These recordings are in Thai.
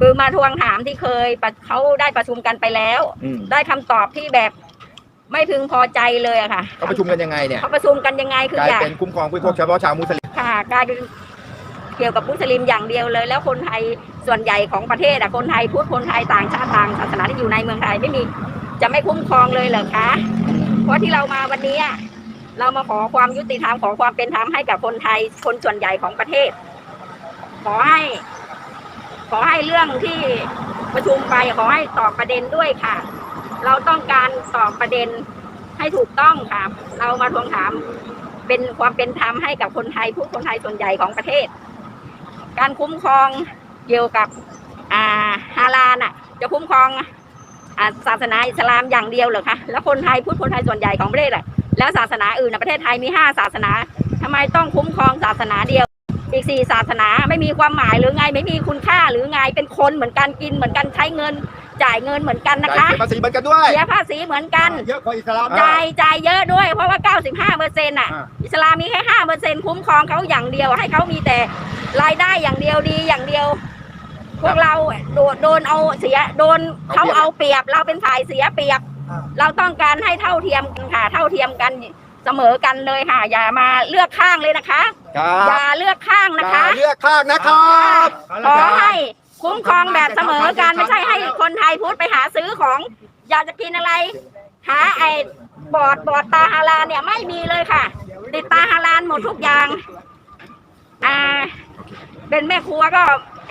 คือมาทวงถามที่เคยประเขาได้ประชุมกันไปแล้ว อืมได้คำตอบที่แบบไม่พึงพอใจเลยอะค่ะเขาประชุมกันยังไงเนี่ยเขาประชุมกันยังไงคือกลายอยากเป็นคุ้มครองผู้พวกเฉพาะชาวมุสลิมค่ะกลายเป็นเกี่ยวกับมุสลิมอย่างเดียวเลย แล้วคนไทยส่วนใหญ่ของประเทศอะคนไทยพูดคนไทยต่างชาติต่างศาสนาที่อยู่ในเมืองไทยไม่มีจะไม่คุ้มครองเลยเหรอคะ เพราะที่เรามาวันนี้อะเรามาขอความยุติธรรมขอความเป็นธรรมให้กับคนไทยคนส่วนใหญ่ของประเทศ ขอให้ ขอให้เรื่องที่ประชุมไปขอให้ตอบประเด็นด้วยค่ะ เราต้องการตอบประเด็นให้ถูกต้องค่ะ เรามาทวงถามเป็นความเป็นธรรมให้กับคนไทยผู้คนไทยส่วนใหญ่ของประเทศ การคุ้มครองเกี่ยวกับอ่าฮาลาน่ะ จะคุ้มครองอาศาสนาอิสลามอย่างเดียวเหรอคะแล้วคนไทยพูดคนไทยส่วนใหญ่ของประเทศอะแล้วศาสนาอื่นในประเทศไทยมีห้าศาสนาทำไมต้องคุ้มครองศาสนาเดียว อีกสี่ศาสนาไม่มีความหมายหรือไง ไม่มีคุณค่าหรือไงเป็นคนเหมือนกันกินเหมือนกันใช้เงิน จ่ายเงินเหมือนกันนะจ่ายคะเสียภาษีเหมือนกันด้วยเสียภาษีเหมือนกันเยอะกว่าอิสลามอ่าจ่ายจ่ายเยอะด้วย เพราะว่า 95เปอร์เซ็นต์อะอ่าอิสลามมีแค่5เปอร์เซ็นต์คุ้มครองเขาอย่างเดียว ให้เขามีแต่รายได้อย่างเดียวดีอย่างเดียว พวกเราโดนโดนเอาเสียโดนเขาเอาเปรียบเราเป็นฝ่ายเสียเปรียบ เราต้องการให้เท่าเทียมกันค่ะเท่าเทียมกัน เสมอกันเลยค่ะ อย่ามาเลือกข้างเลยนะคะ ครัอย่าบเลือกข้างนะคะอย่าเลือกข้างนะครับขอให้คุ้มครองแบบเสมอกันไม่ใช่ให้คนไทยพูดไปหาซื้อของ อยากจะกินอะไร หาไอ้บอดบอดตาฮาลาลเนี่ยไม่มีเลยค่ะ ติดตาฮาลาลหมดทุกอย่าง อ่า เป็นแม่ครัวก็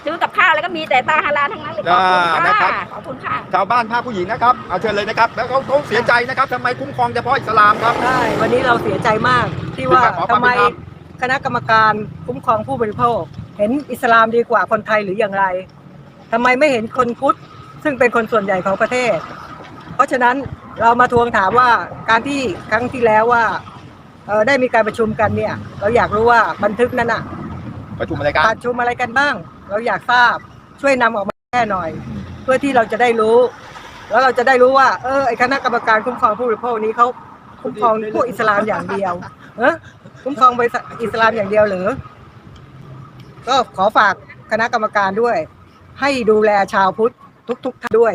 ซื้อกับข้าวแล้วก็มีแต่ตาฮาลาลทั้งนั้นเลยขอบคุณอ่านะครับ ค่ะขอบคุณค่ะ ชาวบ้านภาคผู้หญิงนะครับเอาเชิญเลยนะครับ แล้วเขาเขาเสียใจนะครับทำไมคุ้มครองเฉพาะอิสลามครับ ใช่วันนี้เราเสียใจมากที่ว่าขอความทำไมเป็นธรรม คณะกรรมการคุ้มครองผู้บริโภค เห็นอิสลามดีกว่าคนไทยหรืออย่างไรทำไมไม่เห็นคนพุทธซึ่งเป็นคนส่วนใหญ่ของประเทศ เพราะฉะนั้นเรามาทวงถามว่าการที่ครั้งที่แล้วว่าเอ่อได้มีการประชุมกันเนี่ย เราอยากรู้ว่าบันทึกนั้นอะ ประชุมอะไรกันประชุมอะไรกันบ้าง เราอยากทราบช่วยนำออกมาแค่หน่อย เพื่อที่เราจะได้รู้ แล้วเราจะได้รู้ว่า เออไอคณะกรรมการคุ้มครองผู้บริโภคนี้เขาคุ้มครองพวกอิสลามอย่างเดียวเออคุ้มครองบริษัทอิสลามอย่างเดียวหรือ ก็ขอฝากคณะกรรมการด้วย ให้ดูแลชาวพุทธทุกๆท่านด้วย